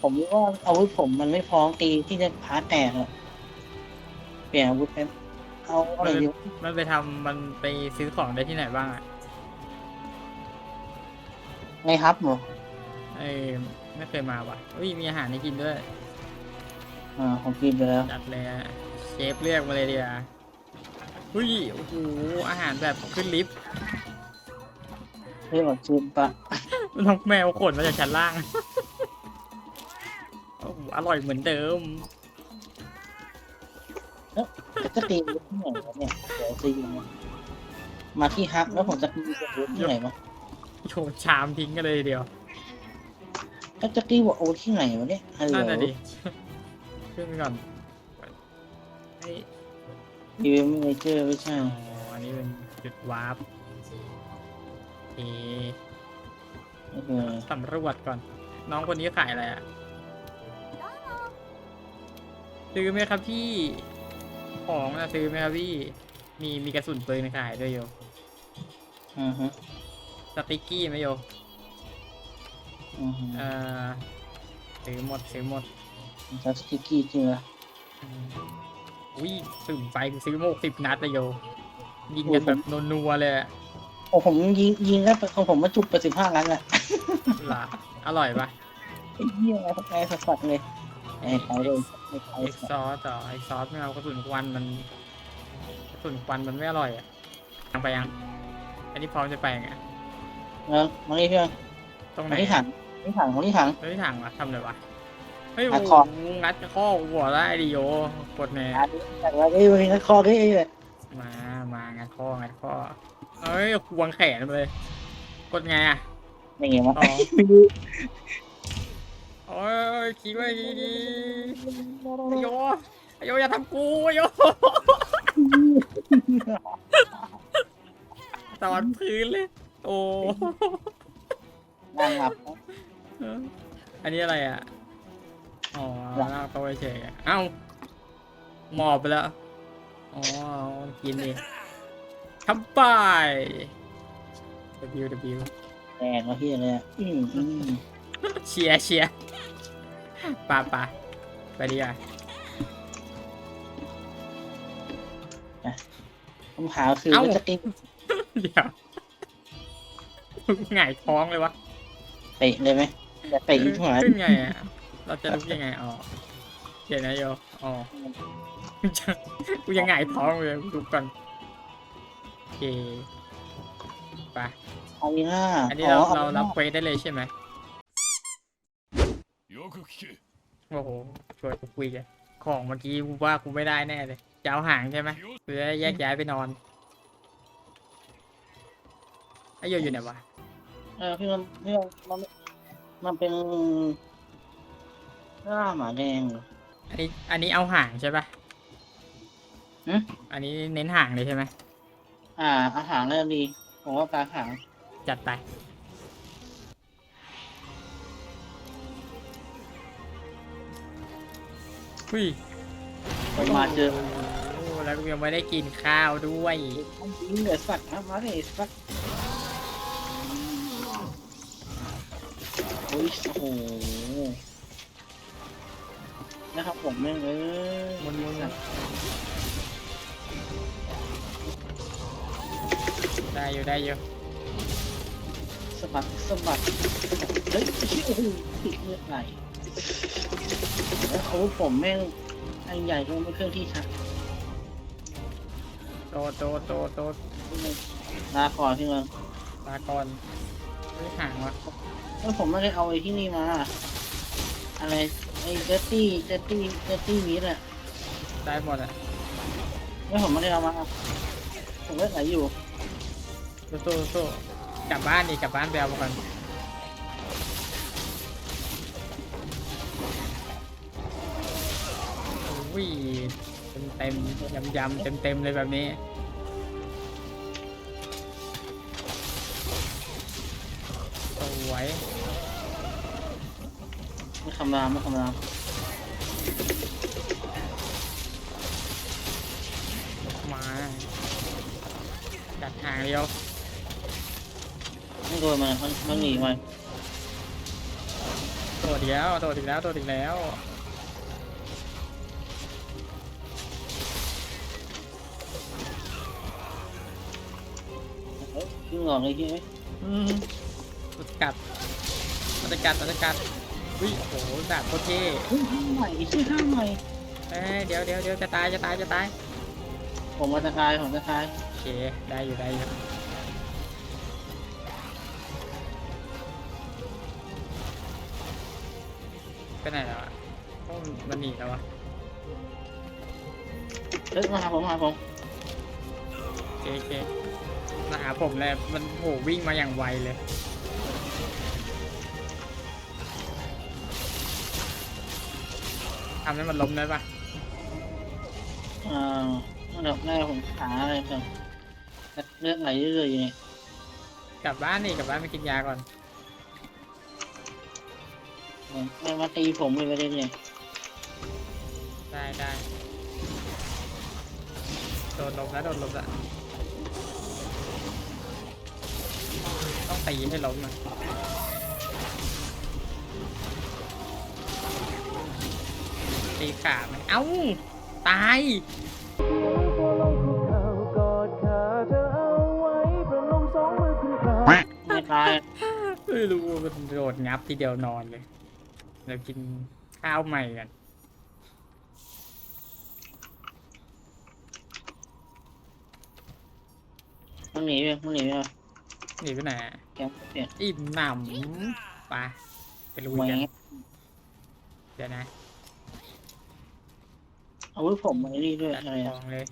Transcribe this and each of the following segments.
ผมว่าอาวุธผมมันไม่พร้อมตีที่จะพาแตกอะเปลี่ยนอาวุธไปเอาอะไรดีวะมันไปทำมันไปซื้อของได้ที่ไหนบ้างอะไงครับหมูเอ้ยไม่เคยมาว่ะอุ้ยมีอาหารให้กินด้วย อ่าผมกินไปแล้วจัดเลยอะเชฟเรียกมาเลยเดียวอุ้ยโอ้โหอาหารแบบขึ้นลิฟต์เรื่องของชิมปะน้องแมวขนมาจากชั้นล่างโอ้โหอร่อยเหมือนเดิมแล้วจะตีอาวุธที่ไหนวะเนี่ยเดี๋ยวตีมามาที่ฮักแล้วผมจะตีอาวุธที่ไหนวะโชว์ชามทิ้งกันเลยทีเดียวแล้วจะตีว่าอาวุธที่ไหนวะเนี่ยฮัลโหลนั่นน่ะดิขึ้นก่อนเฮ้ยดีไม่เจอไม่ใช่อ๋ออันนี้เป็นจุดวาร์ปโอเคเออสำรวจก่อน น้องคนนี้ขายอะไรอะ ซื้อไหมครับพี่ ของนะซื้อไหมครับพี่ มีมีกระสุนปืนขายด้วยโยอือฮึสติกกี้ไหมโยอือฮึเอ่อซื้อหมดซื้อหมดจะสติกกี้จริงเหรออืมอุ้ยสุ่มไปซื้อโมกสิบนัดเลยโยยิงกันแบบนัวๆเลยอะโอ้ผมยิงยิงแล้วของผมมาจุกไปสิบห้านัดแหละล่ะอร่อยปะไอ้เหี้ยอะไรไอ้สัสๆเลยไอ้ไปเลยไอ้ไป เอ็กซอสต่อไอซอสไม่เอากระสุนควันมันกระสุนควันมันไม่อร่อยอะยังไปยัง อันนี้พร้อมจะไปยังไงแล้วมาที่เพื่อนตรงไหนมาที่ถังที่ถังมาที่ถังเฮ้ยถังวะทำเลยวะเฮ้ยงัโอ้ดโหคองัดข้อหัวได้ดิโยกดแน่อันนี้แต่ว่าไอ้เว้ยนักคอได้เลยมา มางัดข้องัดข้อเอ้ยควงแขนมาเลย กดไงอะไม่ไงวะอ๋อไม่รู้โอ้ย คิดไว้ดีดีไอโยไอโยอย่าทำกูไอโยตอนพื้นเลย โอ้นั่งหลับเอออันนี้อะไรอะ อ๋อลากตัวเฉยๆอะเอ้าหมอบไปแล้ว อ๋อ กินดิทำไป W W แดงมาที่เลยอืมอืมเชียร์เชียร์ ป่าป่าไปดีอะคำถามคือเอ้าว่าจะตีเดี๋ยวหงายท้องเลยวะเตะเลยไหมจะเตะอีกหัวขึ้นไงอะเราจะลุกยังไงอ๋อเดี๋ยวนะโยอ๋อจะกูยังหงายท้องเลยลุกก่อนโอเคไปอารีนาอันนี้เราเรารับเควสได้เลยใช่ไหม โอ้โหช่วยกูคุยกันของเมื่อกี้กูว่ากูไม่ได้แน่เลยจะเอาหางใช่ไหมหรือแยกย้ายไปนอนไอโยอยู่ไหนวะเออพี่มันพี่มันมันมันเป็นหน้าหมาแดงเหรอ อันนี้อันนี้เอาหางใช่ปะหืมอันนี้เน้นหางเลยใช่ไหมอ่า อาหารเริ่มดี ผมว่าปลาหางจัดไป หุ้ยผมมาเจอโอ้แล้วก็ยังไม่ได้กินข้าวด้วยมันยิงเหลือสัตว์นะมาเลยสัตว์โอ้ยโอ้โหนะครับผมแม่งเอ้ยมุนมุนได้อยู่ได้อยู่สะบัดสะบัดเฮ้ยโอ้โหติดเลือดไหล แล้วเขาผมแม่งไอ้ใหญ่ก็ไม่เครื่องที่ชักโตดโตดโตดโตดลาก่อนพี่เมืองลาก่อนไม่ห่างวะแล้วผมไม่ได้เอาไอ้ที่นี่มา อะไรไอ้เจตตี้เจตตี้เจตตี้มีดอะได้หมดอะแล้วผมไม่ได้เอามาผมเลือดไหลอยู่สู้สู้สู้กลับบ้านดิกลับบ้านไปเอามาก่อน อุ้ยเต็มเต็มยำยำเต็มเต็มๆเลยแบบนี้ สวยไม่คำรามไม่คำรามมาจัดหางเดียวไม่โดนมันมันมันหนีมันโดดอีกแล้วโดดอีกแล้วโดดอีกแล้ว ยยิงหลอกเลยใช่ไหมอืมมันจะกัดมันจะกัดมันจะกัดอุ้ยโอ้โหดาบโคตรเท่เฮ้ยห้ามใหม่ชื่อห้ามใหม่เอ้ยเดี๋ยวเดี๋ยวเดี๋ยวจะตายจะตายจะตายผมมาตะกายผมตะกายโอเคได้อยู่ได้อยู่ไปไหนแล้วอะโอ้มันหนีแล้ววะเฮ้ยมาหาผมมาหาผมโอเคโอเค มาหาผมเลยมันโหวิ่งมาอย่างไวเลย ทำให้มันล้มได้ปะอ่าอันดับแรกผมหาอะไรก่อนเลือดไหลเรื่อยๆอยู่เนี่ยกลับบ้านนี่กลับบ้านไปกินยาก่อนผมมันมาตีผมเลยประเด็นเนี่ยได้ได้โดนล้มแล้วโดนล้มแล้ว ต้องตีให้ล้มอะตีขาไหมเอ้า ตายไม่ตาย ไม่รู้ว่ามันโดดงับทีเดียวนอนเลยเดี๋ยวกินข้าวใหม่กันมันหนีไปมันหนีไป หนีไปไหนอะแกมเปลี่ยนอิ่มหนำไปไปลุยแหวกันงเดี๋ยวนะอาวุธผมมันนี่ด้วยจัดอะไรขอะองเลย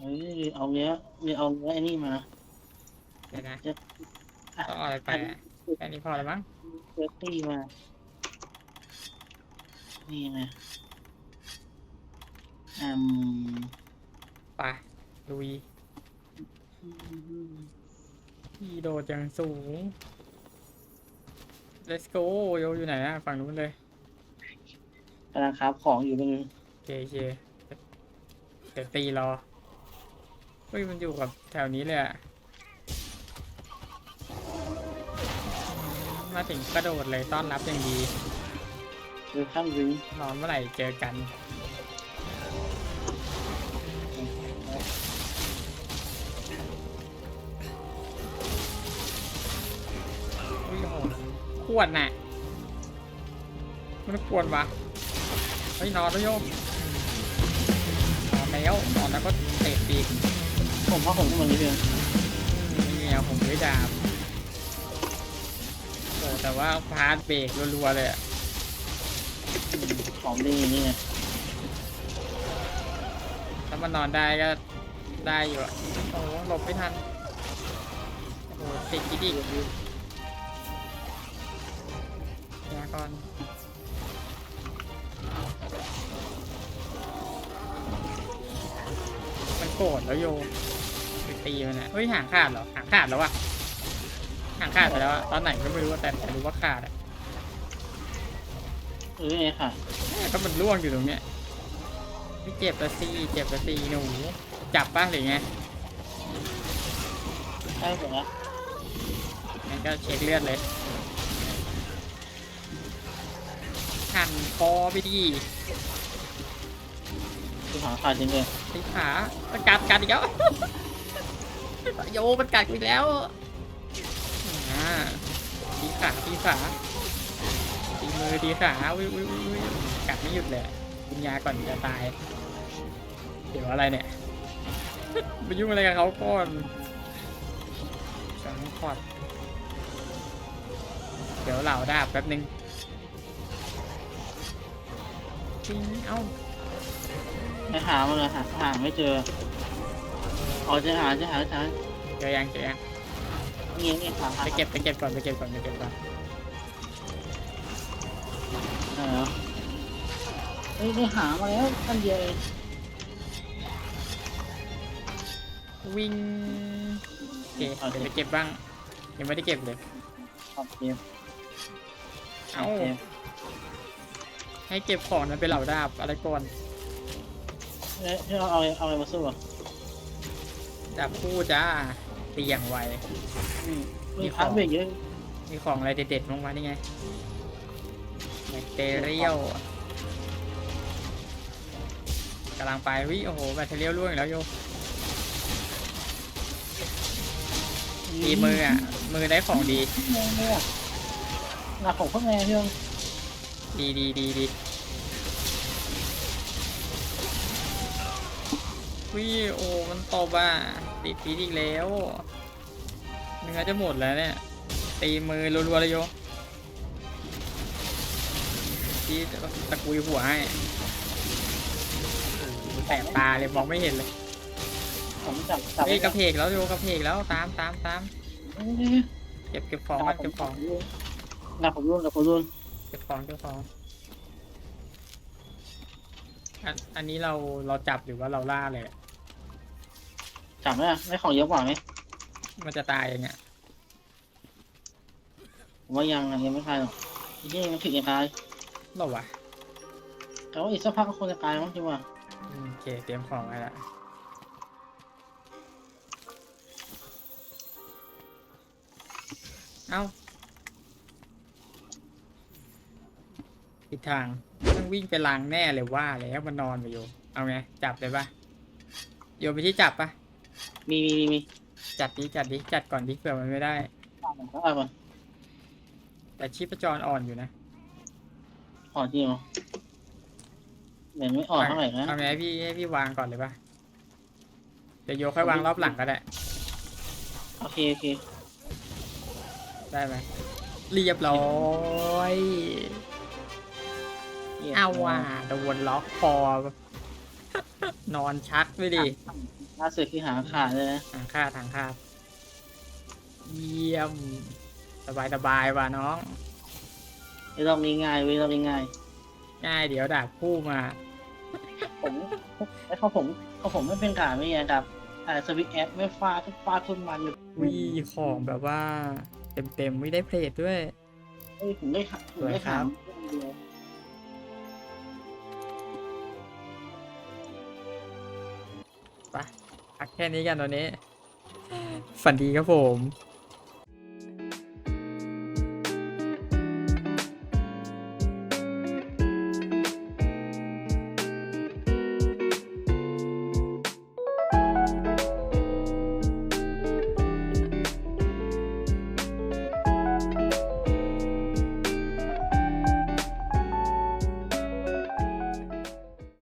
เอ้ยเอาเนี้ยเอาเนี้ยไอ้นี่มา เดี๋ยวนะจะต้องเอาอะไรไปอะแค่นี้พอแล้วมั้งเซฟตี้มา นี่ไงอืมไปลุย พี่โดดอย่างสูง let's go โยอยู่ไหนอะฝั่งนู้นเลยกำลังคราบของอยู่เป็นโอเคโอเคเดี๋ยวตีรอเฮ้ยมันอยู่กับแถวนี้เลยอะมาถึงกระโดดเลยต้อนรับอย่างดี คือข้ามวิงนอนเมื่อไหร่เจอกัน ขวดน่ะ มันขวดวะเฮ้ยนอนแล้วโยมนอนแล้วนอนแล้วก็เตะปีกผมว่าผมก็เหมือนนี้เพียงอืมนี่ไงผมด้วยดาบโอ้แต่ว่าพาร์ทเบรกรัวๆเลยอะของดีนี่ไงถ้ามันนอนได้ก็ได้อยู่อะโอ้หลบไม่ทันโอ้ติดกิดอีก ยาก่อนมันโกรธแล้วโยไปตีมันอะเฮ้ยหางขาดเหรอหางขาดแล้วอะหางขาดไปแล้วอะตอนไหนก็ไม่รู้อะแต่แต่รู้ว่าขาดอะเออไงค่ะ ก็มันร่วงอยู่ตรงเนี้ยไม่เจ็บละซีเจ็บละซีหนูจับป่ะหรือไงได้หมดแล้วงั้นก็เช็คเลือดเลย หั่นคอไปดีคือหาขาดจริงเลยตีขามันกัดกัดอีกแล้ว โยมันกัดกูอีกแล้วอ่าตีขาตีขาตีมือตีขาวิววิววิวกัดไม่หยุดเลยกินยาก่อนจะตาย เดี๋ยวอะไรเนี่ยไปยุ่งอะไรกับเขาก่อนสังขอดเดี๋ยวเหล่าดาบแป๊บนึง ริงเอ้าไปหามันเลยหาหาไม่เจออ๋อจะหาจะหาจะหาเจอยังเจอยังเงี้ยเงี้ยหาหาไปเก็บไปเก็บก่อนไปเก็บก่อนไปเก็บก่อนเออเฮ้ยได้หามาแล้วท่านเดียวเองวิ่งโอเคเดี๋ยวไปเก็บบ้างยังไม่ได้เก็บเลยขอบเกมเอ้าเกม ให้เก็บของนั้นเป็นเหล่าดาบอะไรก่อนเอ้ยเอาเอาเอาอะไรมาสู้อะดาบคู่จ้าเตียงไว อืมมีพาร์ทเบรกเยอะมีของอะไรเด็ดๆลงมานี่ไงแมคเตเรียลกำลังไปวิโอ้โหแบตเตอรี่ยลร่วงอีกแล้วโยดีมืออะ มือได้ของดี แรงเลยอะหนักของพวกแม่พี่ยง ดีดีดีดีวิโอ้มันตบอะติดปีดอีกแล้วเนื้อจะหมดแล้วเนี่ยตีมือรัวๆเลยโยที่ตะกุยหัวให้โอ้โหแสบตาเลยมองไม่เห็นเลยผมจับจับเฮ้ยกระเพกแล้วโยกระเพกแล้วตามตามตามเอ้ยเก็บเก็บของก่อนเก็บของหนักผมรุ่นหนักผมรุ่น เก็บของเก็บของอันอันนี้เราเราจับหรือว่าเราล่าเลยจับไหมอะได้ของเยอะกว่าไหมมันจะตายอย่างเงี้ยผมว่ายังอะยังไม่ตายหรอกไอ้ที่มันถึงจะตายหรอวะแต่ว่าอีกสักพักก็คงจะตายมั้งจริงว่ะอืมโอเคเตรียมของไว้ละเอ้า ผิดทางต้องวิ่งไปล้างแน่เลยว่าแล้วมันนอนไปอยู่ เอาไง จับเลยปะโยนไปที่จับปะมีมีมีมีจัดดิจัดดิจัดก่อนดิเผื่อมันไม่ได้เอาก่อนเอาก่อนแต่ชีพจรอ่อนอยู่นะอ่อนจริงเหรอเหมือนไม่อ่อนเท่าไหร่นะเอาไงให้พี่ให้พี่วางก่อนเลยปะเดี๋ยวโยค่อยวางรอบหลังก็ได้ โอเคโอเคได้ไหมเรียบร้อยยี่ยม เอาว่ะโดนล็อกคอ นอนชักไปดิล่าสุดคือหางขาดเลยนะทางคาดทางคาดเยี่ยม สบายสบายว่ะน้อง ไอ้รอบนี้ง่ายเว้ยรอบนี้ง่ายง่ายเดี๋ยวดาบคู่มา ผมไอ้เขาผมเขาผมไม่เป็นกาไม่ยดับอ่าสวิตแอปไม่ฟาดฟาดทุนมันอยู่วีของแบบว่า เต็มเต็มๆไม่ได้เพลทด้วยเฮ้ยผมได้หาผมได้สวยครัถามบเดียว ไปพักแค่นี้กันตอนนี้ ฝันดีครับผม